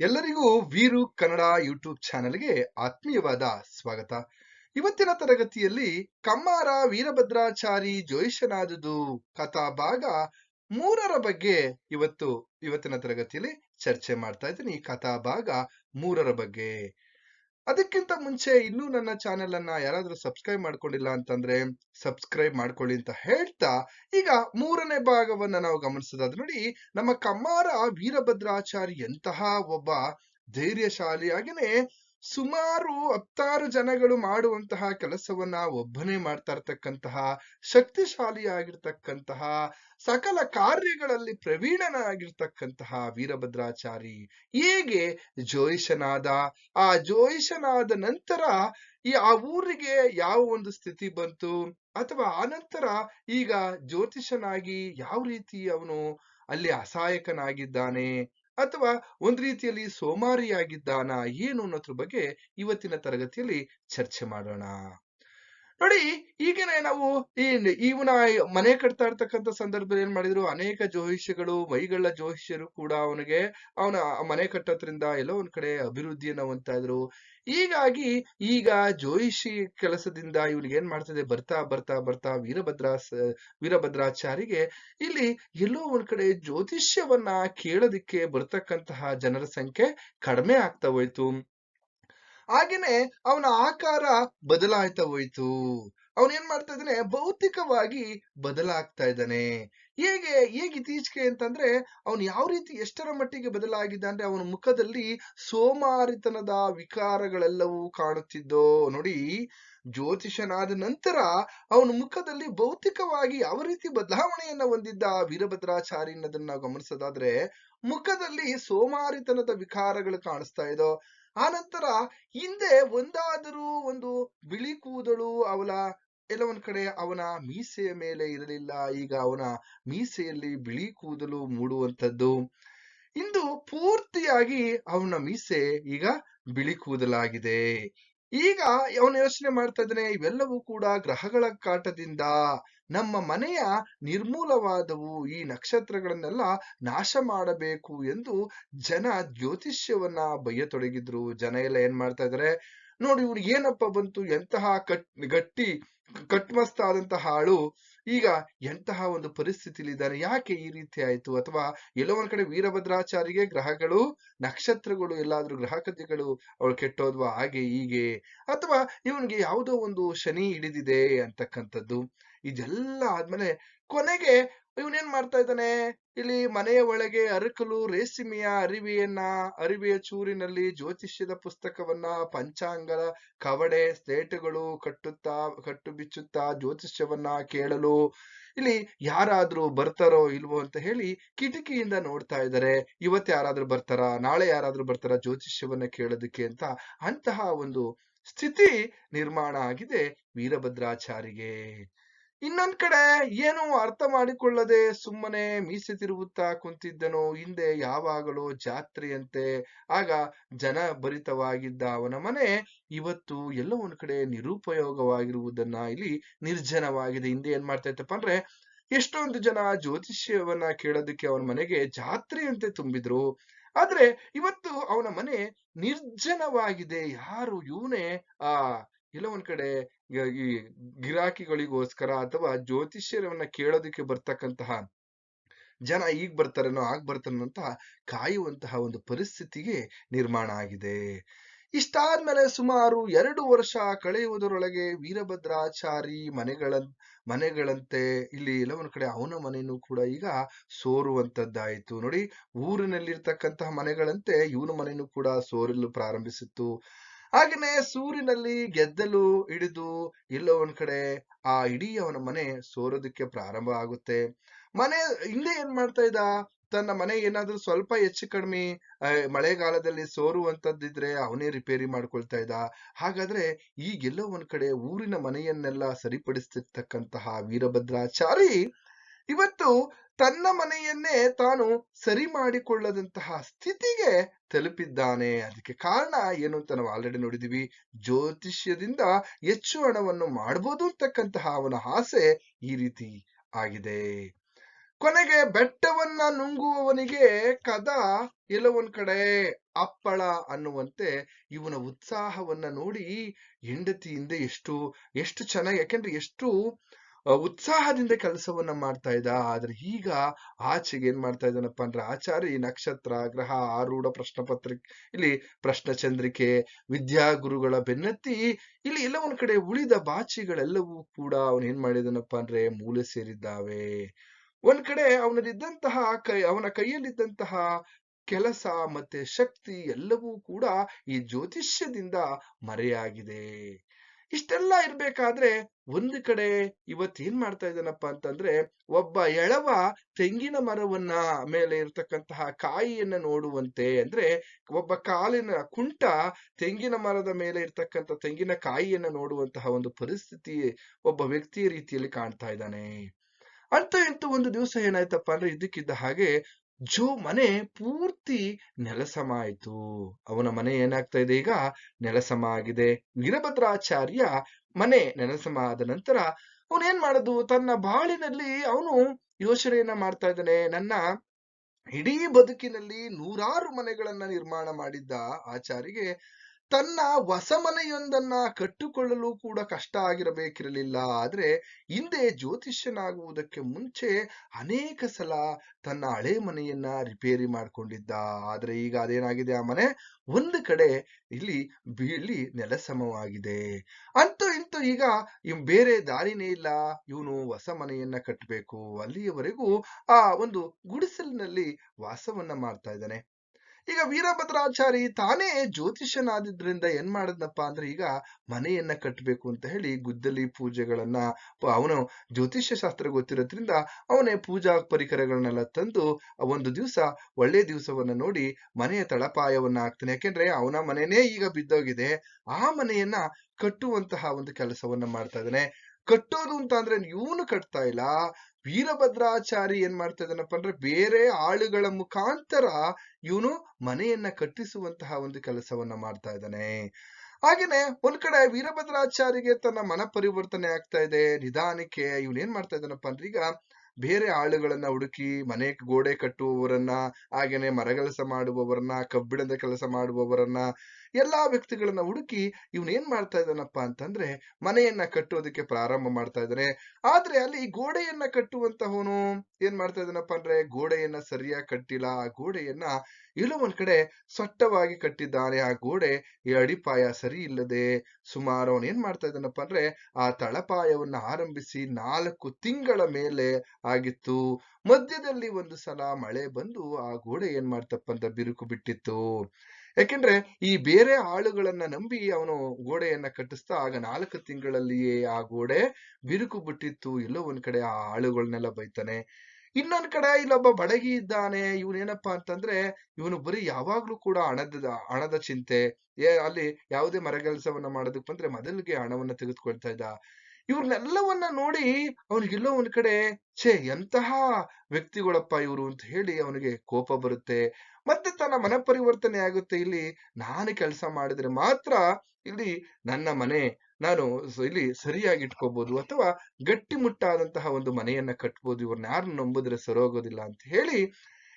ಎಲ್ಲರಿಗೂ ವೀರು ಕನ್ನಡ ಯೂಟ್ಯೂಬ್ ಚಾನೆಲ್ಗೆ ಆತ್ಮೀಯವಾದ ಸ್ವಾಗತ. ಇವತ್ತಿನ ತರಗತಿಯಲ್ಲಿ ಕಮ್ಮಾರ ವೀರಭದ್ರಾಚಾರಿ ಜೋಯಿಷನಾದುದು ಕಥಾ ಭಾಗ ಮೂರರ ಬಗ್ಗೆ ಇವತ್ತು, ಇವತ್ತಿನ ತರಗತಿಯಲ್ಲಿ ಚರ್ಚೆ ಮಾಡ್ತಾ ಇದ್ದೀನಿ. ಕಥಾ ಭಾಗ ಮೂರರ ಬಗ್ಗೆ. ಅದಕ್ಕಿಂತ ಮುಂಚೆ ಇನ್ನೂ ನನ್ನ ಚಾನೆಲ್ ಅನ್ನ ಯಾರಾದ್ರೂ ಸಬ್ಸ್ಕ್ರೈಬ್ ಮಾಡ್ಕೊಂಡಿಲ್ಲ ಅಂತಂದ್ರೆ ಸಬ್ಸ್ಕ್ರೈಬ್ ಮಾಡ್ಕೊಳ್ಳಿ ಅಂತ ಹೇಳ್ತಾ ಈಗ ಮೂರನೇ ಭಾಗವನ್ನ ನಾವು ಗಮನಿಸೋದಾದ್ರೆ ನೋಡಿ, ನಮ್ಮ ಕಮ್ಮಾರ ವೀರಭದ್ರಾಚಾರಿ ಎಂತಹ ಒಬ್ಬ ಧೈರ್ಯಶಾಲಿ ಹಾಗೇನೆ ಸುಮಾರು ಹತ್ತಾರು ಜನಗಳು ಮಾಡುವಂತಹ ಕೆಲಸವನ್ನ ಒಬ್ಬನೇ ಮಾಡ್ತಾ ಇರ್ತಕ್ಕಂತಹ ಶಕ್ತಿಶಾಲಿಯಾಗಿರ್ತಕ್ಕಂತಹ ಸಕಲ ಕಾರ್ಯಗಳಲ್ಲಿ ಪ್ರವೀಣನಾಗಿರ್ತಕ್ಕಂತಹ ವೀರಭದ್ರಾಚಾರಿ ಹೇಗೆ ಜೋಯಿಷನಾದ ಆ ಜೋಯಿಷನಾದ ನಂತರ ಈ ಆ ಊರಿಗೆ ಯಾವ ಒಂದು ಸ್ಥಿತಿ ಬಂತು? ಅಥವಾ ಆನಂತರ ಈಗ ಜ್ಯೋತಿಷನಾಗಿ ಯಾವ ರೀತಿ ಅವನು ಅಲ್ಲಿ ಅಸಹಾಯಕನಾಗಿದ್ದಾನೆ? ಅಥವಾ ಒಂದು ರೀತಿಯಲ್ಲಿ ಸೋಮಾರಿಯಾಗಿದ್ದಾನ ಏನು ಅನ್ನೋದ್ರ ಬಗ್ಗೆ ಇವತ್ತಿನ ತರಗತಿಯಲ್ಲಿ ಚರ್ಚೆ ಮಾಡೋಣ. ನೋಡಿ, ಈಗಿನ ನಾವು ಈ ಇವನ ಮನೆ ಕಟ್ತಾ ಇರ್ತಕ್ಕಂತ ಸಂದರ್ಭದಲ್ಲಿ ಏನ್ ಮಾಡಿದ್ರು? ಅನೇಕ ಜ್ಯೋತಿಷ್ಯಗಳು ಮೈಗಳ ಜ್ಯೋತಿಷ್ಯರು ಕೂಡ ಅವನಿಗೆ ಅವನ ಮನೆ ಕಟ್ಟೋದ್ರಿಂದ ಎಲ್ಲೋ ಒಂದ್ ಕಡೆ ಅಭಿವೃದ್ಧಿಯನ್ನ ಹೊಂದ್ತಾ ಇದ್ರು. ಹೀಗಾಗಿ ಈಗ ಜೋಯಿಷಿ ಕೆಲಸದಿಂದ ಇವ್ರಿಗೆ ಏನ್ ಮಾಡ್ತದೆ? ಬರ್ತಾ ಬರ್ತಾ ಬರ್ತಾ ವೀರಭದ್ರ ವೀರಭದ್ರಾಚಾರಿಗೆ ಇಲ್ಲಿ ಎಲ್ಲೋ ಒಂದ್ ಕಡೆ ಜ್ಯೋತಿಷ್ಯವನ್ನ ಕೇಳೋದಿಕ್ಕೆ ಬರ್ತಕ್ಕಂತಹ ಜನರ ಸಂಖ್ಯೆ ಕಡಿಮೆ ಆಗ್ತಾ ಹೋಯ್ತು. ಹಾಗೇನೆ ಅವನ ಆಕಾರ ಬದಲಾಯ್ತಾ ಹೋಯ್ತು. ಅವನ್ ಏನ್ ಮಾಡ್ತಾ ಇದ್ದಾನೆ ಭೌತಿಕವಾಗಿ ಬದಲಾಗ್ತಾ ಇದ್ದಾನೆ. ಹೇಗೆ ಹೇಗೆ ಇತ್ತೀಚೆಗೆ ಅಂತಂದ್ರೆ ಅವನು ಯಾವ ರೀತಿ ಎಷ್ಟರ ಮಟ್ಟಿಗೆ ಬದಲಾಗಿದ್ದ ಅಂದ್ರೆ ಅವನ ಮುಖದಲ್ಲಿ ಸೋಮಾರಿತನದ ವಿಕಾರಗಳೆಲ್ಲವೂ ಕಾಣುತ್ತಿದ್ದೋ ನೋಡಿ ಜ್ಯೋತಿಷನಾದ ನಂತರ ಅವನ ಮುಖದಲ್ಲಿ ಭೌತಿಕವಾಗಿ ಯಾವ ರೀತಿ ಬದಲಾವಣೆಯನ್ನ ಹೊಂದಿದ್ದ ವೀರಭದ್ರಾಚಾರಿ ಅನ್ನೋದನ್ನ ಗಮನಿಸೋದಾದ್ರೆ, ಮುಖದಲ್ಲಿ ಸೋಮಾರಿತನದ ವಿಕಾರಗಳು ಕಾಣಿಸ್ತಾ ಇದೋ ಆ ನಂತರ ಹಿಂದೆ ಒಂದಾದರೂ ಒಂದು ಬಿಳಿ ಕೂದಲು ಅವಳ ಎಲ್ಲ ಒಂದ್ ಕಡೆ ಅವನ ಮೀಸೆಯ ಮೇಲೆ ಇರಲಿಲ್ಲ. ಈಗ ಅವನ ಮೀಸೆಯಲ್ಲಿ ಬಿಳಿ ಕೂದಲು ಮೂಡುವಂಥದ್ದು. ಇಂದು ಪೂರ್ತಿಯಾಗಿ ಅವನ ಮೀಸೆ ಈಗ ಬಿಳಿ ಕೂದಲಾಗಿದೆ. ಈಗ ಅವನು ಯೋಚನೆ ಮಾಡ್ತಾ ಇದ್ದಾನೆ, ಇವೆಲ್ಲವೂ ಕೂಡ ಗ್ರಹಗಳ ಕಾಟದಿಂದ. ನಮ್ಮ ಮನೆಯ ನಿರ್ಮೂಲವಾದವು ಈ ನಕ್ಷತ್ರಗಳನ್ನೆಲ್ಲ ನಾಶ ಮಾಡಬೇಕು ಎಂದು ಜನ ಜ್ಯೋತಿಷ್ಯವನ್ನ ಬಯ್ಯತೊಡಗಿದ್ರು. ಜನ ಎಲ್ಲ ಏನ್ ಮಾಡ್ತಾ ಇದಾರೆ ನೋಡಿ, ಇವ್ರು ಏನಪ್ಪ ಬಂತು? ಎಂತಹ ಕಟ್, ಗಟ್ಟಿ ಕಟ್ಮಸ್ತಾದಂತಹ ಹಾಳು ಈಗ ಎಂತಹ ಒಂದು ಪರಿಸ್ಥಿತಿಲಿ ಇದ್ದಾನೆ ಯಾಕೆ ಈ ರೀತಿ ಆಯ್ತು? ಅಥವಾ ಎಲ್ಲೋ ಒಂದ್ ಕಡೆ ವೀರಭದ್ರಾಚಾರಿಗೆ ಗ್ರಹಗಳು, ನಕ್ಷತ್ರಗಳು, ಎಲ್ಲಾದ್ರೂ ಗ್ರಹಕತೆಗಳು ಅವಳು ಕೆಟ್ಟೋದ್ವಾ? ಹಾಗೆ, ಹೀಗೆ. ಅಥವಾ ಇವನ್ಗೆ ಯಾವುದೋ ಒಂದು ಶನಿ ಹಿಡಿದಿದೆ ಅಂತಕ್ಕಂಥದ್ದು. ಇದೆಲ್ಲ ಆದ್ಮೇಲೆ ಕೊನೆಗೆ ಇವನೇನ್ ಮಾಡ್ತಾ ಇದ್ದಾನೆ? ಇಲ್ಲಿ ಮನೆಯ ಒಳಗೆ ಅರಕಲು ರೇಸಿಮೆಯ ಅರಿವಿಯನ್ನ, ಅರಿವಿಯ ಚೂರಿನಲ್ಲಿ ಜ್ಯೋತಿಷ್ಯದ ಪುಸ್ತಕವನ್ನ, ಪಂಚಾಂಗದ ಕವಡೆ ಸ್ಲೇಟುಗಳು ಕಟ್ಟುತ್ತಾ, ಕಟ್ಟು ಬಿಚ್ಚುತ್ತಾ ಜ್ಯೋತಿಷ್ಯವನ್ನ ಕೇಳಲು ಇಲ್ಲಿ ಯಾರಾದ್ರೂ ಬರ್ತಾರೋ ಇಲ್ವೋ ಅಂತ ಹೇಳಿ ಕಿಟಕಿಯಿಂದ ನೋಡ್ತಾ ಇದ್ದಾರೆ. ಇವತ್ತು ಯಾರಾದ್ರೂ ಬರ್ತಾರಾ? ನಾಳೆ ಯಾರಾದ್ರೂ ಬರ್ತಾರಾ ಜ್ಯೋತಿಷ್ಯವನ್ನ ಕೇಳೋದಕ್ಕೆ ಅಂತ? ಅಂತಹ ಒಂದು ಸ್ಥಿತಿ ನಿರ್ಮಾಣ ಆಗಿದೆ ವೀರಭದ್ರಾಚಾರಿಗೆ. ಇನ್ನೊಂದ್ ಕಡೆ ಏನು ಅರ್ಥ ಮಾಡಿಕೊಳ್ಳದೆ ಸುಮ್ಮನೆ ಮೀಸೆ ತಿರುಗುತ್ತಾ ಕುಂತಿದ್ದನು ಹಿಂದೆ ಯಾವಾಗಲೋ ಜಾತ್ರೆಯಂತೆ. ಆಗ ಜನ ಭರಿತವಾಗಿದ್ದ ಅವನ ಮನೆ ಇವತ್ತು ಎಲ್ಲೋ ಒಂದ್ ಕಡೆ ನಿರುಪಯೋಗವಾಗಿರುವುದನ್ನ ಇಲ್ಲಿ ನಿರ್ಜನವಾಗಿದೆ. ಹಿಂದೆ ಏನ್ ಮಾಡ್ತಾ ಇತ್ತಪ್ಪ ಅಂದ್ರೆ ಎಷ್ಟೊಂದು ಜನ ಜ್ಯೋತಿಷ್ಯವನ್ನ ಕೇಳೋದಕ್ಕೆ ಅವನ ಮನೆಗೆ ಜಾತ್ರೆಯಂತೆ ತುಂಬಿದ್ರು. ಆದ್ರೆ ಇವತ್ತು ಅವನ ಮನೆ ನಿರ್ಜನವಾಗಿದೆ. ಯಾರು, ಇವನೇ ಆ ಎಲ್ಲ ಒಂದ್ ಕಡೆ ಈ ಗಿರಾಕಿಗಳಿಗೋಸ್ಕರ ಅಥವಾ ಜ್ಯೋತಿಷ್ಯರವನ್ನ ಕೇಳೋದಕ್ಕೆ ಬರ್ತಕ್ಕಂತಹ ಜನ ಈಗ ಬರ್ತಾರೇನೋ ಆಗ ಅಂತ ಕಾಯುವಂತಹ ಒಂದು ಪರಿಸ್ಥಿತಿಗೆ ನಿರ್ಮಾಣ ಆಗಿದೆ. ಇಷ್ಟಾದ್ಮೇಲೆ ಸುಮಾರು ಎರಡು ವರ್ಷ ಕಳೆಯುವುದರೊಳಗೆ ವೀರಭದ್ರಾಚಾರಿ ಮನೆಗಳ ಮನೆಗಳಂತೆ ಇಲ್ಲಿ ಎಲ್ಲವನ ಕಡೆ ಅವನ ಮನೆಯೂ ಕೂಡ ಈಗ ಸೋರುವಂತದ್ದಾಯಿತು. ನೋಡಿ ಊರಿನಲ್ಲಿರ್ತಕ್ಕಂತಹ ಮನೆಗಳಂತೆ ಇವನ ಮನೆಯೂ ಕೂಡ ಸೋರಲು ಪ್ರಾರಂಭಿಸಿತ್ತು. ಹಾಗೇನೆ ಸೂರಿನಲ್ಲಿ ಗೆದ್ದಲು ಹಿಡಿದು ಎಲ್ಲೋ ಒಂದ್ ಕಡೆ ಆ ಇಡೀ ಅವನ ಮನೆ ಸೋರೋದಕ್ಕೆ ಪ್ರಾರಂಭ ಆಗುತ್ತೆ. ಮನೆ ಹಿಂದೆ ಏನ್ ಮಾಡ್ತಾ ಇದ್ದ? ತನ್ನ ಮನೆ ಏನಾದ್ರೂ ಸ್ವಲ್ಪ ಹೆಚ್ಚು ಕಡಿಮೆ ಮಳೆಗಾಲದಲ್ಲಿ ಸೋರುವಂತದ್ದಿದ್ರೆ ಅವನೇ ರಿಪೇರಿ ಮಾಡ್ಕೊಳ್ತಾ ಇದ್ದ. ಹಾಗಾದ್ರೆ ಈಗೆಲ್ಲೋ ಒಂದ್ ಕಡೆ ಊರಿನ ಮನೆಯನ್ನೆಲ್ಲ ಸರಿಪಡಿಸ್ತಿರ್ತಕ್ಕಂತಹ ವೀರಭದ್ರಾಚಾರಿ ಇವತ್ತು ತನ್ನ ಮನೆಯನ್ನೇ ತಾನು ಸರಿ ಮಾಡಿಕೊಳ್ಳದಂತಹ ಸ್ಥಿತಿಗೆ ತಲುಪಿದ್ದಾನೆ. ಅದಕ್ಕೆ ಕಾರಣ ಏನು ಅಂತ ನಾವು ಆಲ್ರೆಡಿ ನೋಡಿದೀವಿ. ಜ್ಯೋತಿಷ್ಯದಿಂದ ಹೆಚ್ಚು ಹಣವನ್ನು ಮಾಡಬಹುದು ಅಂತಕ್ಕಂತಹ ಅವನ ಆಸೆ ಈ ರೀತಿ ಆಗಿದೆ. ಕೊನೆಗೆ ಬೆಟ್ಟವನ್ನ ನುಂಗುವವನಿಗೆ ಕದ ಎಲ್ಲವೊಂದ್ ಕಡೆ ಅಪ್ಪಳ ಅನ್ನುವಂತೆ ಇವನ ಉತ್ಸಾಹವನ್ನ ನೋಡಿ ಹೆಂಡತಿಯಿಂದ ಎಷ್ಟು ಎಷ್ಟು ಚೆನ್ನಾಗಿ, ಯಾಕೆಂದ್ರೆ ಎಷ್ಟು ಉತ್ಸಾಹದಿಂದ ಕೆಲಸವನ್ನ ಮಾಡ್ತಾ ಇದ್ದ. ಆದ್ರೆ ಈಗ ಆಚೆಗೆ ಏನ್ ಮಾಡ್ತಾ ಇದ್ದಾನಪ್ಪ ಅಂದ್ರೆ ಆಚಾರಿ ನಕ್ಷತ್ರ, ಗ್ರಹ, ಆರೂಢ ಪ್ರಶ್ನೆ ಪತ್ರಿಕೆ ಇಲ್ಲಿ ಪ್ರಶ್ನ ಚಂದ್ರಿಕೆ ವಿದ್ಯಾಗುರುಗಳ ಬೆನ್ನತ್ತಿ ಇಲ್ಲಿ ಎಲ್ಲ ಒಂದ್ ಕಡೆ ಉಳಿದ ಬಾಚಿಗಳೆಲ್ಲವೂ ಕೂಡ ಅವನ್ ಏನ್ ಮಾಡಿದನಪ್ಪ ಅಂದ್ರೆ ಮೂಲೆ ಸೇರಿದ್ದಾವೆ. ಒಂದ್ ಕಡೆ ಅವನಲ್ಲಿದ್ದಂತಹ ಕೈ, ಅವನ ಕೈಯಲ್ಲಿದ್ದಂತಹ ಕೆಲಸ ಮತ್ತೆ ಶಕ್ತಿ ಎಲ್ಲವೂ ಕೂಡ ಈ ಜ್ಯೋತಿಷ್ಯದಿಂದ ಮರೆಯಾಗಿದೆ. ಇಷ್ಟೆಲ್ಲ ಇರ್ಬೇಕಾದ್ರೆ ಒಂದು ಕಡೆ ಇವತ್ತು ಏನ್ ಮಾಡ್ತಾ ಇದ್ದಾನಪ್ಪ ಅಂತಂದ್ರೆ ಒಬ್ಬ ಎಳವ ತೆಂಗಿನ ಮರವನ್ನ ಮೇಲೆ ಇರ್ತಕ್ಕಂತಹ ಕಾಯಿಯನ್ನ ನೋಡುವಂತೆ ಅಂದ್ರೆ ಒಬ್ಬ ಕಾಲಿನ ಕುಂಟ ತೆಂಗಿನ ಮರದ ಮೇಲೆ ಇರ್ತಕ್ಕಂಥ ತೆಂಗಿನ ಕಾಯಿಯನ್ನ ನೋಡುವಂತಹ ಒಂದು ಪರಿಸ್ಥಿತಿ ಒಬ್ಬ ವ್ಯಕ್ತಿಯ ರೀತಿಯಲ್ಲಿ ಕಾಣ್ತಾ ಇದ್ದಾನೆ. ಅಂತ ಇಂತೂ ಒಂದು ದಿವಸ ಏನಾಯ್ತಪ್ಪ ಅಂದ್ರೆ ಇದಕ್ಕಿದ್ದ ಹಾಗೆ ಜೋ ಮನೆ ಪೂರ್ತಿ ನೆಲಸಮ ಆಯ್ತು. ಅವನ ಮನೆ ಏನಾಗ್ತಾ ಇದೆ ಈಗ? ನೆಲಸಮ ಆಗಿದೆ. ವೀರಭದ್ರಾಚಾರ್ಯ ಮನೆ ನೆಲಸಮ ಆದ ನಂತರ ಅವನೇನ್ ಮಾಡೋದು? ತನ್ನ ಬಾಳಿನಲ್ಲಿ ಅವನು ಯೋಚನೆಯನ್ನ ಮಾಡ್ತಾ ಇದ್ದಾನೆ ನನ್ನ ಇಡೀ ಬದುಕಿನಲ್ಲಿ ನೂರಾರು ಮನೆಗಳನ್ನ ನಿರ್ಮಾಣ ಮಾಡಿದ್ದ ಆಚಾರಿಗೆ ತನ್ನ ಹೊಸ ಮನೆಯೊಂದನ್ನ ಕಟ್ಟಿಕೊಳ್ಳಲು ಕೂಡ ಕಷ್ಟ ಆಗಿರಬೇಕಿರಲಿಲ್ಲ. ಆದ್ರೆ ಹಿಂದೆ ಜ್ಯೋತಿಷ್ಯನಾಗುವುದಕ್ಕೆ ಮುಂಚೆ ಅನೇಕ ಸಲ ತನ್ನ ಹಳೆ ಮನೆಯನ್ನ ರಿಪೇರಿ ಮಾಡ್ಕೊಂಡಿದ್ದ. ಆದ್ರೆ ಈಗ ಅದೇನಾಗಿದೆ ಆ ಮನೆ? ಒಂದು ಕಡೆ ಇಲ್ಲಿ ಬೀಳಿ ನೆಲಸಮವಾಗಿದೆ ಅಂತೂ ಇಂತೂ ಈಗ ಬೇರೆ ದಾರಿನೇ ಇಲ್ಲ. ಇವನು ಹೊಸ ಮನೆಯನ್ನ ಕಟ್ಟಬೇಕು ಅಲ್ಲಿಯವರೆಗೂ ಆ ಒಂದು ಗುಡಿಸಲಿನಲ್ಲಿ ವಾಸವನ್ನ ಮಾಡ್ತಾ ಇದ್ದಾನೆ. ಈಗ ವೀರಭದ್ರಾಚಾರಿ ತಾನೇ ಜ್ಯೋತಿಷ್ಯನಾದಿದ್ರಿಂದ ಏನ್ ಮಾಡದ್ನಪ್ಪ ಅಂದ್ರೆ ಈಗ ಮನೆಯನ್ನ ಕಟ್ಟಬೇಕು ಅಂತ ಹೇಳಿ ಗುದ್ದಲಿ ಪೂಜೆಗಳನ್ನ ಅವನು ಜ್ಯೋತಿಷ್ಯ ಶಾಸ್ತ್ರ ಗೊತ್ತಿರೋದ್ರಿಂದ ಅವನೇ ಪೂಜಾ ಪರಿಕರಗಳನ್ನೆಲ್ಲ ತಂದು ಒಂದು ದಿವಸ ಒಳ್ಳೆ ದಿವಸವನ್ನ ನೋಡಿ ಮನೆಯ ತಳಪಾಯವನ್ನ ಹಾಕ್ತಾನೆ. ಯಾಕೆಂದ್ರೆ ಅವನ ಮನೆನೇ ಈಗ ಬಿದ್ದೋಗಿದೆ. ಆ ಮನೆಯನ್ನ ಕಟ್ಟುವಂತಹ ಒಂದು ಕೆಲಸವನ್ನ ಮಾಡ್ತಾ ಇದ್ದಾನೆ. ಕಟ್ಟೋದು ಅಂತ ಅಂದ್ರೆ ಇವನು ಕಟ್ತಾ ಇಲ್ಲ. ವೀರಭದ್ರಾಚಾರಿ ಏನ್ ಮಾಡ್ತಾ ಇದ್ದಾನಪ್ಪ ಅಂದ್ರೆ ಬೇರೆ ಆಳುಗಳ ಮುಖಾಂತರ ಇವನು ಮನೆಯನ್ನ ಕಟ್ಟಿಸುವಂತಹ ಒಂದು ಕೆಲಸವನ್ನ ಮಾಡ್ತಾ ಇದ್ದಾನೆ. ಹಾಗೇನೆ ಒಂದ್ ಕಡೆ ವೀರಭದ್ರಾಚಾರಿಗೆ ತನ್ನ ಮನ ಪರಿವರ್ತನೆ ಆಗ್ತಾ ಇದೆ. ನಿಧಾನಕ್ಕೆ ಇವನ್ ಏನ್ ಮಾಡ್ತಾ ಇದ್ದಾನಪ್ಪ ಅಂದ್ರೆ ಈಗ ಬೇರೆ ಆಳುಗಳನ್ನ ಹುಡುಕಿ ಮನೆ ಗೋಡೆ ಕಟ್ಟುವವರನ್ನ, ಹಾಗೇನೆ ಮರಗೆಲಸ ಮಾಡುವವರನ್ನ, ಕಬ್ಬಿಣದ ಕೆಲಸ ಮಾಡುವವರನ್ನ ಎಲ್ಲಾ ವ್ಯಕ್ತಿಗಳನ್ನ ಹುಡುಕಿ ಇವನ್ ಏನ್ ಮಾಡ್ತಾ ಇದ್ದಾನಪ್ಪ ಅಂತಂದ್ರೆ ಮನೆಯನ್ನ ಕಟ್ಟೋದಕ್ಕೆ ಪ್ರಾರಂಭ ಮಾಡ್ತಾ ಇದ್ದಾನೆ ಆದ್ರೆ ಅಲ್ಲಿ ಗೋಡೆಯನ್ನ ಕಟ್ಟುವಂತಹವನು ಏನ್ ಮಾಡ್ತಾ ಇದ್ದಾನಪ್ಪ ಅಂದ್ರೆ ಗೋಡೆಯನ್ನ ಸರಿಯಾಗಿ ಕಟ್ಟಿಲ್ಲ. ಆ ಗೋಡೆಯನ್ನ ಎಲ್ಲೋ ಒಂದ್ ಕಡೆ ಸಟ್ಟವಾಗಿ ಕಟ್ಟಿದ್ದಾನೆ. ಆ ಗೋಡೆ ಈ ಅಡಿಪಾಯ ಸರಿ ಇಲ್ಲದೆ ಸುಮಾರು ಅವನ್ ಏನ್ ಮಾಡ್ತಾ ಇದ್ದಾನಪ್ಪ ಅಂದ್ರೆ ಆ ತಳಪಾಯವನ್ನ ಆರಂಭಿಸಿ ನಾಲ್ಕು ತಿಂಗಳ ಮೇಲೆ ಆಗಿತ್ತು. ಮಧ್ಯದಲ್ಲಿ ಒಂದು ಸಲ ಮಳೆ ಬಂದು ಆ ಗೋಡೆ ಏನ್ ಮಾಡ್ತಪ್ಪ ಅಂತ ಬಿರುಕು ಬಿಟ್ಟಿತ್ತು. ಯಾಕೆಂದ್ರೆ ಈ ಬೇರೆ ಆಳುಗಳನ್ನ ನಂಬಿ ಅವನು ಗೋಡೆಯನ್ನ ಕಟ್ಟಿಸ್ತಾ ಆಗ ನಾಲ್ಕು ತಿಂಗಳಲ್ಲಿಯೇ ಆ ಗೋಡೆ ಬಿರುಕು ಬಿಟ್ಟಿತ್ತು. ಎಲ್ಲೋ ಒಂದ್ ಕಡೆ ಆ ಆಳುಗಳನ್ನೆಲ್ಲ ಬೈತಾನೆ. ಇನ್ನೊಂದ್ ಕಡೆ ಇಲ್ಲೊಬ್ಬ ಬಡಗಿ ಇದ್ದಾನೆ. ಇವನೇನಪ್ಪಾ ಅಂತಂದ್ರೆ ಇವನು ಬರೀ ಯಾವಾಗ್ಲೂ ಕೂಡ ಹಣದ ಹಣದ ಚಿಂತೆ. ಅಲ್ಲಿ ಯಾವುದೇ ಮರಗೆಲಸವನ್ನ ಮಾಡೋದಕ್ ಬಂದ್ರೆ ಮೊದಲಿಗೆ ಹಣವನ್ನ ತೆಗೆದುಕೊಳ್ತಾ ಇದ್ದ. ಇವ್ರನ್ನೆಲ್ಲವನ್ನ ನೋಡಿ ಅವನಿಗೆಲ್ಲೋ ಒಂದ್ ಕಡೆ, ಛೇ, ಎಂತಹ ವ್ಯಕ್ತಿಗಳಪ್ಪ ಇವರು ಅಂತ ಹೇಳಿ ಅವನಿಗೆ ಕೋಪ ಬರುತ್ತೆ. ಮತ್ತೆ ತನ್ನ ಮನ ಪರಿವರ್ತನೆ ಆಗುತ್ತೆ. ಇಲ್ಲಿ ನಾನು ಕೆಲಸ ಮಾಡಿದ್ರೆ ಮಾತ್ರ ಇಲ್ಲಿ ನನ್ನ ಮನೆ ನಾನು ಇಲ್ಲಿ ಸರಿಯಾಗಿ ಇಟ್ಕೋಬಹುದು ಅಥವಾ ಗಟ್ಟಿಮುಟ್ಟಾದಂತಹ ಒಂದು ಮನೆಯನ್ನ ಕಟ್ಬೋದು. ಇವ್ರನ್ನ ಯಾರು ನಂಬಿದ್ರೆ ಸರೋಗೋದಿಲ್ಲ ಅಂತ ಹೇಳಿ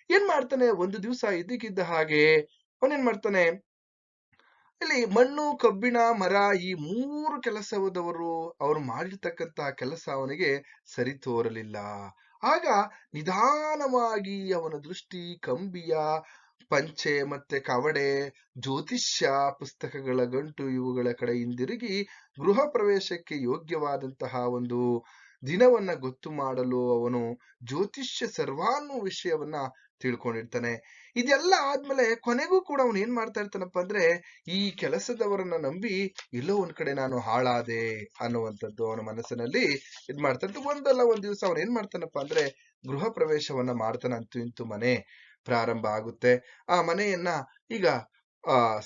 ಏನ್ ಮಾಡ್ತಾನೆ? ಒಂದು ದಿವಸ ಇದ್ದಕ್ಕಿದ್ದ ಹಾಗೆ ಅವನೇನ್ ಮಾಡ್ತಾನೆ? ಇಲ್ಲಿ ಮಣ್ಣು, ಕಬ್ಬಿಣ, ಮರ ಈ ಮೂರು ಕೆಲಸದವರು ಅವರು ಮಾಡಿರ್ತಕ್ಕಂತಹ ಕೆಲಸ ಅವನಿಗೆ ಸರಿ ತೋರಲಿಲ್ಲ. ಆಗ ನಿಧಾನವಾಗಿ ಅವನ ದೃಷ್ಟಿ, ಕಂಬಿಯ ಪಂಚೆ ಮತ್ತೆ ಕವಡೆ, ಜ್ಯೋತಿಷ್ಯ ಪುಸ್ತಕಗಳ ಗಂಟು ಇವುಗಳ ಕಡೆ ಹಿಂದಿರುಗಿ ಗೃಹ ಪ್ರವೇಶಕ್ಕೆ ಯೋಗ್ಯವಾದಂತಹ ಒಂದು ದಿನವನ್ನ ಗೊತ್ತು ಮಾಡಲು ಅವನು ಜ್ಯೋತಿಷ್ಯ ಸರ್ವಾನು ವಿಷಯವನ್ನ ತಿಳ್ಕೊಂಡಿರ್ತಾನೆ. ಇದೆಲ್ಲ ಆದ್ಮೇಲೆ ಕೊನೆಗೂ ಕೂಡ ಅವನು ಏನ್ ಮಾಡ್ತಾ ಇರ್ತಾನಪ್ಪ ಅಂದ್ರೆ, ಈ ಕೆಲಸದವರನ್ನ ನಂಬಿ ಎಲ್ಲೋ ಒಂದ್ ಕಡೆ ನಾನು ಹಾಳಾದೆ ಅನ್ನುವಂಥದ್ದು ಅವನ ಮನಸ್ಸಿನಲ್ಲಿ ಇದ್ ಮಾಡ್ತಾ ಒಂದಲ್ಲ ಒಂದ್ ದಿವಸ ಅವನ್ ಏನ್ ಮಾಡ್ತಾನಪ್ಪ ಅಂದ್ರೆ ಗೃಹ ಪ್ರವೇಶವನ್ನ ಮಾಡ್ತಾನ ಅಂತೂ ಇಂತೂ ಮನೆ ಪ್ರಾರಂಭ ಆಗುತ್ತೆ. ಆ ಮನೆಯನ್ನ ಈಗ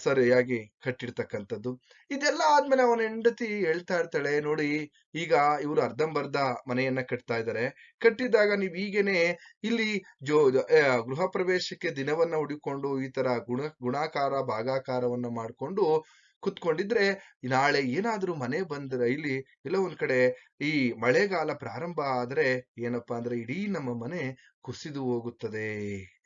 ಸರಿಯಾಗಿ ಕಟ್ಟಿರ್ತಕ್ಕಂಥದ್ದು. ಇದೆಲ್ಲ ಆದ್ಮೇಲೆ ಅವನ ಹೆಂಡತಿ ಹೇಳ್ತಾ ಇರ್ತಾಳೆ, ನೋಡಿ, ಈಗ ಇವರು ಅರ್ಧಂಬರ್ಧ ಮನೆಯನ್ನ ಕಟ್ತಾ ಇದ್ದಾರೆ ಕಟ್ಟಿದಾಗ ನೀವ್ ಈಗೇನೆ ಇಲ್ಲಿ ಜೋ ಗೃಹ ಪ್ರವೇಶಕ್ಕೆ ದಿನವನ್ನ ಹುಡುಕೊಂಡು ಈ ತರ ಗುಣ, ಗುಣಾಕಾರ, ಭಾಗಾಕಾರವನ್ನ ಮಾಡ್ಕೊಂಡು ಕುತ್ಕೊಂಡಿದ್ರೆ, ನಾಳೆ ಏನಾದ್ರೂ ಮನೆ ಬಂದ ಇಲ್ಲಿ ಎಲ್ಲೋ ಒಂದ್ ಕಡೆ ಈ ಮಳೆಗಾಲ ಪ್ರಾರಂಭ ಆದ್ರೆ ಏನಪ್ಪಾ ಅಂದ್ರೆ ಇಡೀ ನಮ್ಮ ಮನೆ ಕುಸಿದು ಹೋಗುತ್ತದೆ.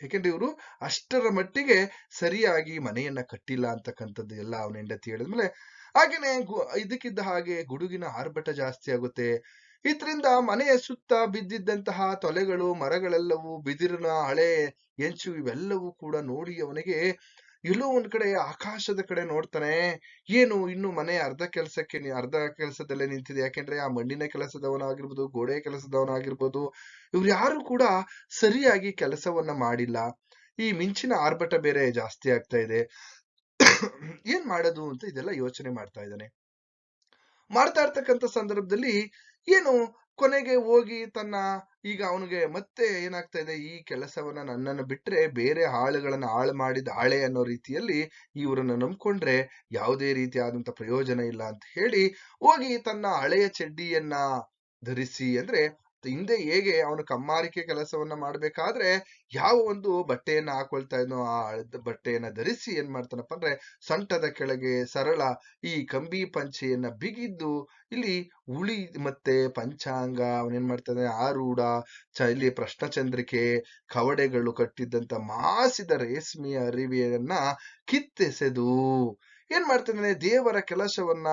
ಯಾಕೆಂದ್ರೆ ಇವರು ಅಷ್ಟರ ಮಟ್ಟಿಗೆ ಸರಿಯಾಗಿ ಮನೆಯನ್ನ ಕಟ್ಟಿಲ್ಲ ಅಂತಕ್ಕಂಥದ್ದು ಎಲ್ಲ ಅವನ ಹೆಂಡತಿ ಹೇಳಿದ್ಮೇಲೆ ಹಾಗೇನೆ ಇದಕ್ಕಿದ್ದ ಹಾಗೆ ಗುಡುಗಿನ ಆರ್ಭಟ ಜಾಸ್ತಿ ಆಗುತ್ತೆ. ಇದರಿಂದ ಮನೆಯ ಸುತ್ತ ಬಿದ್ದಿದ್ದಂತಹ ತೊಲೆಗಳು, ಮರಗಳೆಲ್ಲವೂ ಬಿದಿರಿನ ಹಳೆ ಹೆಂಚು ಇವೆಲ್ಲವೂ ಕೂಡ ನೋಡಿ ಅವನಿಗೆ ಎಲ್ಲೋ ಒಂದ್ ಕಡೆ ಆಕಾಶದ ಕಡೆ ನೋಡ್ತಾನೆ, ಏನು ಇನ್ನು ಮನೆ ಅರ್ಧ ಕೆಲಸಕ್ಕೆ ಅರ್ಧ ಕೆಲಸದಲ್ಲೇ ನಿಂತಿದೆ. ಯಾಕೆಂದ್ರೆ ಆ ಮಣ್ಣಿನ ಕೆಲಸದವನಾಗಿರ್ಬೋದು ಗೋಡೆ ಕೆಲಸದವನಾಗಿರ್ಬೋದು ಇವ್ರು ಯಾರು ಕೂಡ ಸರಿಯಾಗಿ ಕೆಲಸವನ್ನ ಮಾಡಿಲ್ಲ. ಈ ಮಿಂಚಿನ ಆರ್ಭಟ ಬೇರೆ ಜಾಸ್ತಿ ಆಗ್ತಾ ಇದೆ. ಏನ್ ಮಾಡೋದು ಅಂತ ಇದೆಲ್ಲ ಯೋಚನೆ ಮಾಡ್ತಾ ಇದ್ದಾನೆ. ಮಾಡ್ತಾ ಇರ್ತಕ್ಕಂಥ ಸಂದರ್ಭದಲ್ಲಿ ಏನು ಕೊನೆಗೆ ಹೋಗಿ ತನ್ನ ಈಗ ಅವನಿಗೆ ಮತ್ತೆ ಏನಾಗ್ತಾ ಇದೆ, ಈ ಕೆಲಸವನ್ನ ನನ್ನನ್ನು ಬಿಟ್ರೆ ಬೇರೆ ಹಾಳುಗಳನ್ನ ಹಾಳು ಮಾಡಿದ ಹಾಳೆ ಅನ್ನೋ ರೀತಿಯಲ್ಲಿ ಇವರನ್ನ ನಂಬ್ಕೊಂಡ್ರೆ ಯಾವುದೇ ರೀತಿಯಾದಂತ ಪ್ರಯೋಜನ ಇಲ್ಲ ಅಂತ ಹೇಳಿ ಹೋಗಿ ತನ್ನ ಹಳೆಯ ಚಡ್ಡಿಯನ್ನ ಧರಿಸಿ ಅಂದ್ರೆ ಹಿಂದೆ ಹೇಗೆ ಅವನು ಕಮ್ಮಾರಿಕೆ ಕೆಲಸವನ್ನ ಮಾಡ್ಬೇಕಾದ್ರೆ ಯಾವ ಒಂದು ಬಟ್ಟೆಯನ್ನ ಹಾಕೊಳ್ತಾ ಇದ್ನೋ ಆ ಬಟ್ಟೆಯನ್ನ ಧರಿಸಿ ಏನ್ ಮಾಡ್ತಾನಪ್ಪ ಅಂದ್ರೆ ಸೊಂಟದ ಕೆಳಗೆ ಸರಳ ಈ ಕಂಬಿ ಪಂಚೆಯನ್ನ ಬಿಗಿದ್ದು ಇಲ್ಲಿ ಉಳಿ ಮತ್ತೆ ಪಂಚಾಂಗ ಅವನೇನ್ ಮಾಡ್ತಾನೆ ಆರೂಢ, ಚ ಇಲ್ಲಿ ಪ್ರಶ್ನಚಂದ್ರಿಕೆ, ಕವಡೆಗಳು ಕಟ್ಟಿದ್ದಂತ ಮಾಸಿದ ರೇಷ್ಮೆಯ ಅರಿವೆಯನ್ನ ಕಿತ್ತೆಸೆದು ಏನ್ ಮಾಡ್ತಾನೆ ದೇವರ ಕೆಲಸವನ್ನ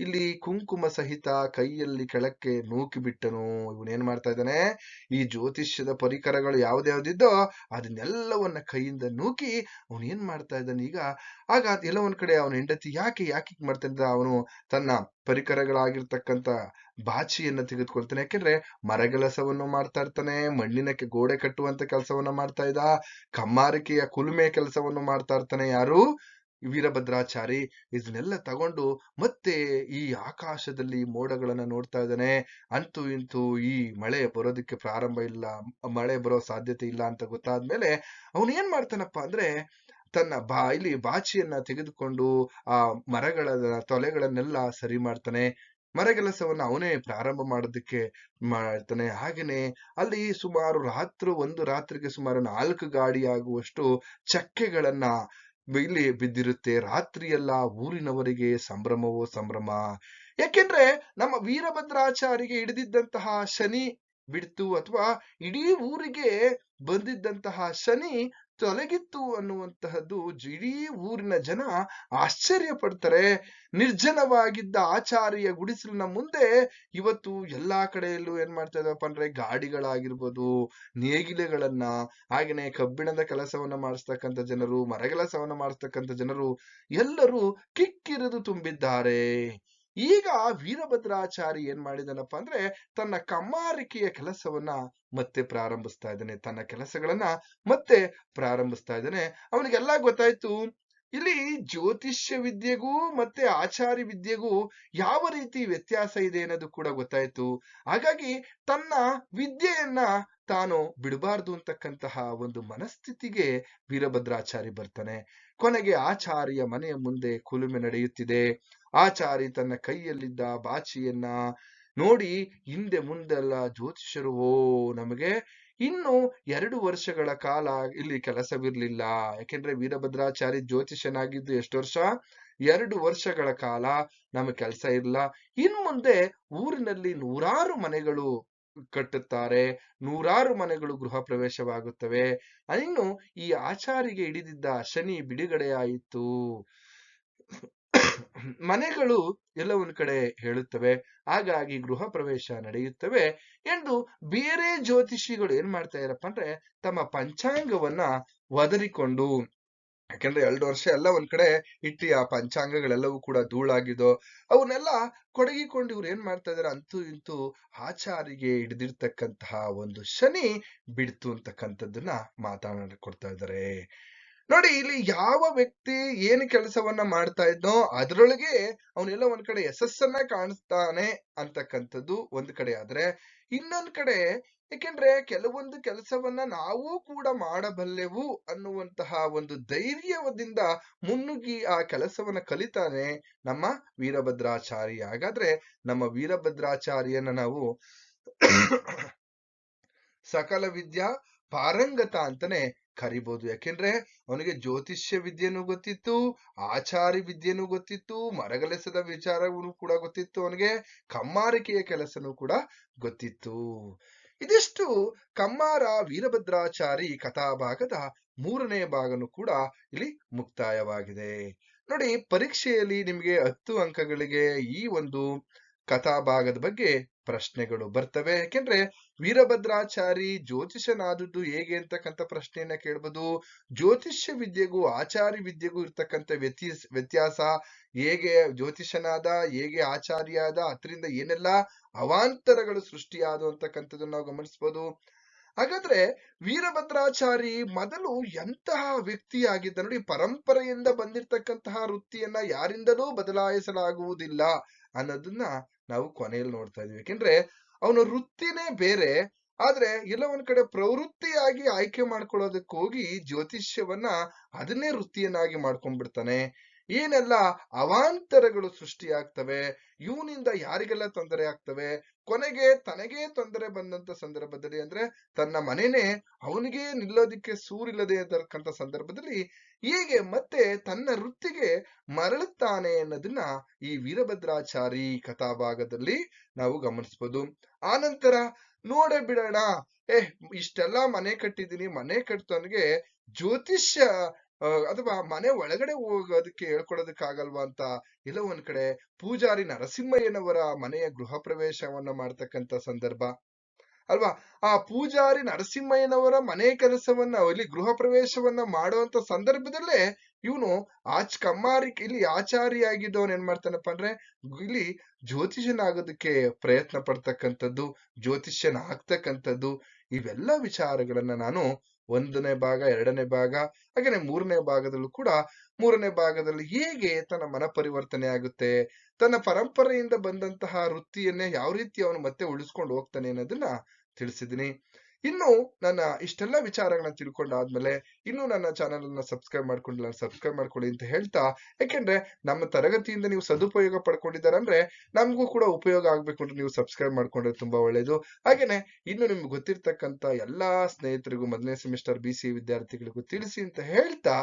ಇಲ್ಲಿ ಕುಂಕುಮ ಸಹಿತ ಕೈಯಲ್ಲಿ ಕೆಳಕ್ಕೆ ನೂಕಿ ಬಿಟ್ಟನು. ಇವನೇನ್ ಮಾಡ್ತಾ ಇದ್ದಾನೆ? ಈ ಜ್ಯೋತಿಷ್ಯದ ಪರಿಕರಗಳು ಯಾವ್ದ್ಯಾವ್ದಿದ್ದೋ ಅದನ್ನೆಲ್ಲವನ್ನ ಕೈಯಿಂದ ನೂಕಿ ಅವನು ಏನ್ ಮಾಡ್ತಾ ಇದ್ದಾನೆ ಈಗ? ಆಗ ಎಲ್ಲ ಕಡೆ ಅವನ ಹೆಂಡತಿ ಯಾಕೆ ಯಾಕೆ ಮಾಡ್ತಾನೆ ಅವನು ತನ್ನ ಪರಿಕರಗಳಾಗಿರ್ತಕ್ಕಂತ ಬಾಚಿಯನ್ನ ತೆಗೆದುಕೊಳ್ತಾನೆ. ಯಾಕೆಂದ್ರೆ ಮರಗೆಲಸವನ್ನು ಮಾಡ್ತಾ ಇರ್ತಾನೆ ಮಣ್ಣಿನ ಗೋಡೆ ಕಟ್ಟುವಂತ ಕೆಲಸವನ್ನ ಮಾಡ್ತಾ ಇದ್ದ, ಕಮ್ಮಾರಿಕೆಯ ಕುಲುಮೆ ಕೆಲಸವನ್ನು ಮಾಡ್ತಾ ಇರ್ತಾನೆ ಯಾರು? ವೀರಭದ್ರಾಚಾರಿ ಇದನ್ನೆಲ್ಲ ತಗೊಂಡು ಮತ್ತೆ ಈ ಆಕಾಶದಲ್ಲಿ ಮೋಡಗಳನ್ನ ನೋಡ್ತಾ ಇದ್ದಾನೆ. ಅಂತೂ ಇಂತೂ ಈ ಮಳೆ ಬರೋದಕ್ಕೆ ಪ್ರಾರಂಭ ಇಲ್ಲ, ಮಳೆ ಬರೋ ಸಾಧ್ಯತೆ ಇಲ್ಲ ಅಂತ ಗೊತ್ತಾದ್ಮೇಲೆ ಅವನು ಏನ್ ಮಾಡ್ತಾನಪ್ಪ ಅಂದ್ರೆ ತನ್ನ ಬಾ, ಇಲ್ಲಿ ಬಾಚಿಯನ್ನ ತೆಗೆದುಕೊಂಡು ಆ ಮರಗಳ ತೊಲೆಗಳನ್ನೆಲ್ಲ ಸರಿ ಮಾಡ್ತಾನೆ. ಮರಗೆಲಸವನ್ನ ಅವನೇ ಪ್ರಾರಂಭ ಮಾಡೋದಕ್ಕೆ ಮಾಡ್ತಾನೆ. ಹಾಗೇನೆ ಅಲ್ಲಿ ಸುಮಾರು ರಾತ್ರಿ, ಒಂದು ರಾತ್ರಿಗೆ ಸುಮಾರು ನಾಲ್ಕು ಗಾಡಿ ಆಗುವಷ್ಟು ಚಕ್ಕೆಗಳನ್ನ ಇಲ್ಲಿ ಬಿದ್ದಿರುತ್ತೆ. ರಾತ್ರಿಯೆಲ್ಲ ಊರಿನವರಿಗೆ ಸಂಭ್ರಮವೋ ಸಂಭ್ರಮ. ಯಾಕೆಂದ್ರೆ ನಮ್ಮ ವೀರಭದ್ರಾಚಾರಿಗೆ ಹಿಡಿದಿದ್ದಂತಹ ಶನಿ ಬಿಡ್ತು ಅಥವಾ ಇಡೀ ಊರಿಗೆ ಬಂದಿದ್ದಂತಹ ಶನಿ ತೊಲಗಿತ್ತು ಅನ್ನುವಂತಹದ್ದು ಜಿಡಿ ಇಡೀ ಊರಿನ ಜನ ಆಶ್ಚರ್ಯ ಪಡ್ತಾರೆ ನಿರ್ಜನವಾಗಿದ್ದ ಆಚಾರ್ಯ ಗುಡಿಸಲಿನ ಮುಂದೆ ಇವತ್ತು ಎಲ್ಲಾ ಕಡೆಯಲ್ಲೂ ಏನ್ ಮಾಡ್ತಾ ಇದಾವಪ್ಪ ಅಂದ್ರೆ ಗಾಡಿಗಳಾಗಿರ್ಬೋದು, ನೇಗಿಲೆಗಳನ್ನ, ಹಾಗೇನೆ ಕಬ್ಬಿಣದ ಕೆಲಸವನ್ನ ಮಾಡಿಸ್ತಕ್ಕಂಥ ಜನರು, ಮರಗೆಲಸವನ್ನ ಮಾಡಿಸ್ತಕ್ಕಂಥ ಜನರು ಎಲ್ಲರೂ ಕಿಕ್ಕಿರಿದು ತುಂಬಿದ್ದಾರೆ. ಈಗ ವೀರಭದ್ರಾಚಾರಿ ಏನ್ ಮಾಡಿದನಪ್ಪ ಅಂದ್ರೆ ತನ್ನ ಕಮ್ಮಾರಿಕೆಯ ಕೆಲಸವನ್ನ ಮತ್ತೆ ಪ್ರಾರಂಭಿಸ್ತಾ ಇದ್ದಾನೆ. ತನ್ನ ಕೆಲಸಗಳನ್ನ ಮತ್ತೆ ಪ್ರಾರಂಭಿಸ್ತಾ ಇದ್ದಾನೆ. ಅವನಿಗೆಲ್ಲ ಗೊತ್ತಾಯ್ತು, ಇಲ್ಲಿ ಜ್ಯೋತಿಷ್ಯ ವಿದ್ಯೆಗೂ ಮತ್ತೆ ಆಚಾರಿ ವಿದ್ಯೆಗೂ ಯಾವ ರೀತಿ ವ್ಯತ್ಯಾಸ ಇದೆ ಅನ್ನೋದು ಕೂಡ ಗೊತ್ತಾಯ್ತು. ಹಾಗಾಗಿ ತನ್ನ ವಿದ್ಯೆಯನ್ನ ತಾನು ಬಿಡಬಾರ್ದು ಅಂತಕ್ಕಂತಹ ಒಂದು ಮನಸ್ಥಿತಿಗೆ ವೀರಭದ್ರಾಚಾರಿ ಬರ್ತಾನೆ. ಕೊನೆಗೆ ಆಚಾರಿಯ ಮನೆಯ ಮುಂದೆ ಕುಲುಮೆ ನಡೆಯುತ್ತಿದೆ. ಆಚಾರಿ ತನ್ನ ಕೈಯಲ್ಲಿದ್ದ ಬಾಚಿಯನ್ನ ನೋಡಿ ಹಿಂದೆ ಮುಂದೆಲ್ಲ ಜ್ಯೋತಿಷರು ಓ ನಮಗೆ ಇನ್ನು ಎರಡು ವರ್ಷಗಳ ಕಾಲ ಇಲ್ಲಿ ಕೆಲಸವಿರ್ಲಿಲ್ಲ. ಯಾಕೆಂದ್ರೆ ವೀರಭದ್ರಾಚಾರಿ ಜ್ಯೋತಿಷನಾಗಿದ್ದು ಎಷ್ಟು ವರ್ಷ? ಎರಡು ವರ್ಷಗಳ ಕಾಲ ನಮಗೆ ಕೆಲಸ ಇಲ್ಲ. ಇನ್ ಮುಂದೆ ಊರಿನಲ್ಲಿ ನೂರಾರು ಮನೆಗಳು ಕಟ್ಟುತ್ತಾರೆ. ನೂರಾರು ಮನೆಗಳು ಗೃಹ ಪ್ರವೇಶವಾಗುತ್ತವೆ. ಇನ್ನು ಈ ಆಚಾರಿಗೆ ಹಿಡಿದಿದ್ದ ಶನಿ ಬಿಡುಗಡೆಯಾಯಿತು. ಮನೆಗಳು ಎಲ್ಲ ಒಂದ್ ಕಡೆ ಹೇಳುತ್ತವೆ, ಹಾಗಾಗಿ ಗೃಹ ಪ್ರವೇಶ ನಡೆಯುತ್ತವೆ ಎಂದು ಬೇರೆ ಜ್ಯೋತಿಷಿಗಳು ಏನ್ ಮಾಡ್ತಾ ಇರಪ್ಪ ಅಂದ್ರೆ ತಮ್ಮ ಪಂಚಾಂಗವನ್ನ ಒದರಿಕೊಂಡು ಯಾಕಂದ್ರೆ ಎರಡು ವರ್ಷ ಎಲ್ಲ ಒಂದ್ ಕಡೆ ಇಟ್ಟು ಆ ಪಂಚಾಂಗಗಳೆಲ್ಲವೂ ಕೂಡ ಧೂಳಾಗಿದೋ ಅವನ್ನೆಲ್ಲ ಕೊಡಗಿಕೊಂಡು ಇವ್ರು ಏನ್ ಮಾಡ್ತಾ ಇದಾರೆ ಅಂತೂ ಇಂತೂ ಆಚಾರಿಗೆ ಹಿಡಿದಿರ್ತಕ್ಕಂತಹ ಒಂದು ಶನಿ ಬಿಡ್ತು ಅಂತಕ್ಕಂಥದ್ದನ್ನ ಮಾತನಾಡಿಕೊಡ್ತಾ ಇದ್ದಾರೆ. ನೋಡಿ, ಇಲ್ಲಿ ಯಾವ ವ್ಯಕ್ತಿ ಏನು ಕೆಲಸವನ್ನ ಮಾಡ್ತಾ ಇದ್ನೋ ಅದರೊಳಗೆ ಅವನೆಲ್ಲ ಒಂದ್ ಕಡೆ ಯಶಸ್ಸನ್ನ ಕಾಣಿಸ್ತಾನೆ ಅಂತಕ್ಕಂಥದ್ದು ಒಂದ್ ಕಡೆ. ಆದ್ರೆ ಇನ್ನೊಂದ್ ಕಡೆ ಯಾಕೆಂದ್ರೆ ಕೆಲವೊಂದು ಕೆಲಸವನ್ನ ನಾವು ಕೂಡ ಮಾಡಬಲ್ಲೆವು ಅನ್ನುವಂತಹ ಒಂದು ಧೈರ್ಯದಿಂದ ಮುನ್ನುಗ್ಗಿ ಆ ಕೆಲಸವನ್ನ ಕಲಿತಾನೆ ನಮ್ಮ ವೀರಭದ್ರಾಚಾರ್ಯ ಹಾಗಾದ್ರೆ ನಮ್ಮ ವೀರಭದ್ರಾಚಾರ್ಯನ ನಾವು ಸಕಲ ವಿದ್ಯಾ ಪಾರಂಗತ ಅಂತಾನೆ ಕರಿಬಹುದು ಯಾಕೆಂದ್ರೆ ಅವನಿಗೆ ಜ್ಯೋತಿಷ್ಯ ವಿದ್ಯೆನೂ ಗೊತ್ತಿತ್ತು, ಆಚಾರಿ ವಿದ್ಯೆನೂ ಗೊತ್ತಿತ್ತು, ಮರಗಲಸದ ವಿಚಾರವೂ ಕೂಡ ಗೊತ್ತಿತ್ತು, ಅವನಿಗೆ ಕಮ್ಮಾರಿಕೆಯ ಕೆಲಸನೂ ಕೂಡ ಗೊತ್ತಿತ್ತು. ಇದಿಷ್ಟು ಕಮ್ಮಾರ, ವೀರಭದ್ರಾಚಾರಿ ಕಥಾಭಾಗದ ಮೂರನೇ ಭಾಗನು ಕೂಡ ಇಲ್ಲಿ ಮುಕ್ತಾಯವಾಗಿದೆ. ನೋಡಿ, ಪರೀಕ್ಷೆಯಲ್ಲಿ ನಿಮಗೆ ಹತ್ತು ಅಂಕಗಳಿಗೆ ಈ ಒಂದು ಕಥಾಭಾಗದ ಬಗ್ಗೆ ಪ್ರಶ್ನೆಗಳು ಬರ್ತವೆ. ಯಾಕೆಂದ್ರೆ ವೀರಭದ್ರಾಚಾರಿ ಜ್ಯೋತಿಷನಾದದ್ದು ಹೇಗೆ ಅಂತಕ್ಕಂಥ ಪ್ರಶ್ನೆಯನ್ನ ಕೇಳ್ಬೋದು. ಜ್ಯೋತಿಷ್ಯ ವಿದ್ಯೆಗೂ ಆಚಾರಿ ವಿದ್ಯೆಗೂ ಇರ್ತಕ್ಕಂಥ ವ್ಯತ್ಯಾಸ ವ್ಯತ್ಯಾಸ ಹೇಗೆ ಜ್ಯೋತಿಷನಾದ ಹೇಗೆ ಆಚಾರ್ಯಾದ, ಅದರಿಂದ ಏನೆಲ್ಲ ಅವಾಂತರಗಳು ಸೃಷ್ಟಿಯಾದವು ಅಂತಕ್ಕಂಥದ್ದು ನಾವು ಗಮನಿಸ್ಬೋದು. ಹಾಗಾದ್ರೆ ವೀರಭದ್ರಾಚಾರಿ ಮೊದಲು ಎಂತಹ ವ್ಯಕ್ತಿಯಾಗಿದ್ದ ನೋಡಿ ಪರಂಪರೆಯಿಂದ ಬಂದಿರತಕ್ಕಂತಹ ವೃತ್ತಿಯನ್ನ ಯಾರಿಂದಲೂ ಬದಲಾಯಿಸಲಾಗುವುದಿಲ್ಲ. ಅನ್ನೋದನ್ನ ನಾವು ಕೊನೆಯಲ್ಲಿ ನೋಡ್ತಾ ಇದೀವಿ. ಯಾಕೆಂದ್ರೆ ಅವನ ವೃತ್ತಿನೇ ಬೇರೆ, ಆದ್ರೆ ಎಲ್ಲ ಒಂದ್ ಕಡೆ ಪ್ರವೃತ್ತಿಯಾಗಿ ಆಯ್ಕೆ ಮಾಡ್ಕೊಳ್ಳೋದಕ್ಕೆ ಹೋಗಿ ಜ್ಯೋತಿಷ್ಯವನ್ನ ಅದನ್ನೇ ವೃತ್ತಿಯನ್ನಾಗಿ ಮಾಡ್ಕೊಂಡ್ಬಿಡ್ತಾನೆ. ಏನೆಲ್ಲ ಅವಾಂತರಗಳು ಸೃಷ್ಟಿಯಾಗ್ತವೆ, ಇವನಿಂದ ಯಾರಿಗೆಲ್ಲ ತೊಂದರೆ ಆಗ್ತವೆ, ಕೊನೆಗೆ ತನಗೇ ತೊಂದರೆ ಬಂದಂತ ಸಂದರ್ಭದಲ್ಲಿ ಅಂದ್ರೆ ತನ್ನ ಮನೆನೇ ಅವನಿಗೆ ನಿಲ್ಲೋದಿಕ್ಕೆ ಸೂರಿಲ್ಲದೆ ಇರತಕ್ಕಂಥ ಸಂದರ್ಭದಲ್ಲಿ ಹೀಗೆ ಮತ್ತೆ ತನ್ನ ವೃತ್ತಿಗೆ ಮರಳುತ್ತಾನೆ ಅನ್ನೋದನ್ನ ಈ ವೀರಭದ್ರಾಚಾರಿ ಕಥಾಭಾಗದಲ್ಲಿ ನಾವು ಗಮನಿಸ್ಬೋದು. ಆನಂತರ ನೋಡೇ ಬಿಡೋಣ ಏ ಇಷ್ಟೆಲ್ಲ ಮನೆ ಕಟ್ಟಿದ್ದೀನಿ, ಮನೆ ಕಟ್ಟತನಿಗೆ ಜ್ಯೋತಿಷ್ಯ ಅಥವಾ ಮನೆ ಒಳಗಡೆ ಹೋಗೋದಕ್ಕೆ ಹೇಳ್ಕೊಡೋದಕ್ಕಾಗಲ್ವಾ ಅಂತ ಎಲ್ಲೋ ಒಂದ್ ಕಡೆ ಪೂಜಾರಿ ನರಸಿಂಹಯ್ಯನವರ ಮನೆಯ ಗೃಹ ಪ್ರವೇಶವನ್ನ ಮಾಡ್ತಕ್ಕಂತ ಸಂದರ್ಭ. ಅಲ್ವಾ? ಆ ಪೂಜಾರಿ ನರಸಿಂಹಯ್ಯನವರ ಮನೆ ಕೆಲಸವನ್ನ ಇಲ್ಲಿ ಗೃಹ ಪ್ರವೇಶವನ್ನ ಮಾಡುವಂತ ಸಂದರ್ಭದಲ್ಲೇ ಇವನು ಆಚ್ ಕಮ್ಮಾರಿ ಇಲ್ಲಿ ಆಚಾರಿಯಾಗಿದ್ದವನ್ ಏನ್ ಮಾಡ್ತಾನಪ್ಪ ಅಂದ್ರೆ ಇಲ್ಲಿ ಜ್ಯೋತಿಷನಾಗೋದಕ್ಕೆ ಪ್ರಯತ್ನ ಪಡ್ತಕ್ಕಂಥದ್ದು ಜ್ಯೋತಿಷ್ಯನ ಆಗ್ತಕ್ಕಂಥದ್ದು ಇವೆಲ್ಲ ವಿಚಾರಗಳನ್ನ ನಾನು ಒಂದನೇ ಭಾಗ, ಎರಡನೇ ಭಾಗ, ಹಾಗೇನೆ ಮೂರನೇ ಭಾಗದಲ್ಲೂ ಕೂಡ ಮೂರನೇ ಭಾಗದಲ್ಲಿ ಹೇಗೆ ತನ್ನ ಮನ ಪರಿವರ್ತನೆ ಆಗುತ್ತೆ, ತನ್ನ ಪರಂಪರೆಯಿಂದ ಬಂದಂತಹ ವೃತ್ತಿಯನ್ನೇ ಯಾವ ರೀತಿ ಅವನು ಮತ್ತೆ ಉಳಿಸ್ಕೊಂಡು ಹೋಗ್ತಾನೆ ಅನ್ನೋದನ್ನ ತಿಳಿಸಿದ್ದೀನಿ. ಇನ್ನು ನನ್ನ ಇಷ್ಟೆಲ್ಲ ವಿಚಾರಗಳನ್ನ ತಿಳ್ಕೊಂಡಾದ್ಮೇಲೆ ಇನ್ನು ನನ್ನ ಚಾನೆಲ್ ಅನ್ನ ಸಬ್ಸ್ಕ್ರೈಬ್ ಮಾಡ್ಕೊಂಡಿಲ್ಲ ಸಬ್ಸ್ಕ್ರೈಬ್ ಮಾಡ್ಕೊಳ್ಳಿ ಅಂತ ಹೇಳ್ತಾ, ಯಾಕೆಂದ್ರೆ ನಮ್ಮ ತರಗತಿಯಿಂದ ನೀವು ಸದುಪಯೋಗ ಪಡ್ಕೊಂಡಿದ್ದಾರೆ ಅಂದ್ರೆ ನಮಗೂ ಕೂಡ ಉಪಯೋಗ ಆಗ್ಬೇಕು ಅಂದ್ರೆ ನೀವು ಸಬ್ಸ್ಕ್ರೈಬ್ ಮಾಡ್ಕೊಂಡ್ರೆ ತುಂಬಾ ಒಳ್ಳೇದು. ಹಾಗೇನೆ ಇನ್ನು ನಿಮ್ಗೆ ಗೊತ್ತಿರ್ತಕ್ಕಂತ ಎಲ್ಲಾ ಸ್ನೇಹಿತರಿಗೂ ಮೊದಲನೇ ಸೆಮಿಸ್ಟರ್ ಬಿ ಸಿ ವಿದ್ಯಾರ್ಥಿಗಳಿಗೂ ತಿಳಿಸಿ ಅಂತ ಹೇಳ್ತಾ,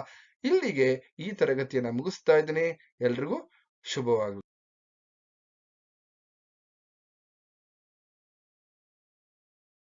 ಇಲ್ಲಿಗೆ ಈ ತರಗತಿಯನ್ನ ಮುಗಿಸ್ತಾ ಇದ್ದೀನಿ. ಎಲ್ರಿಗೂ ಶುಭವಾಗಲಿ.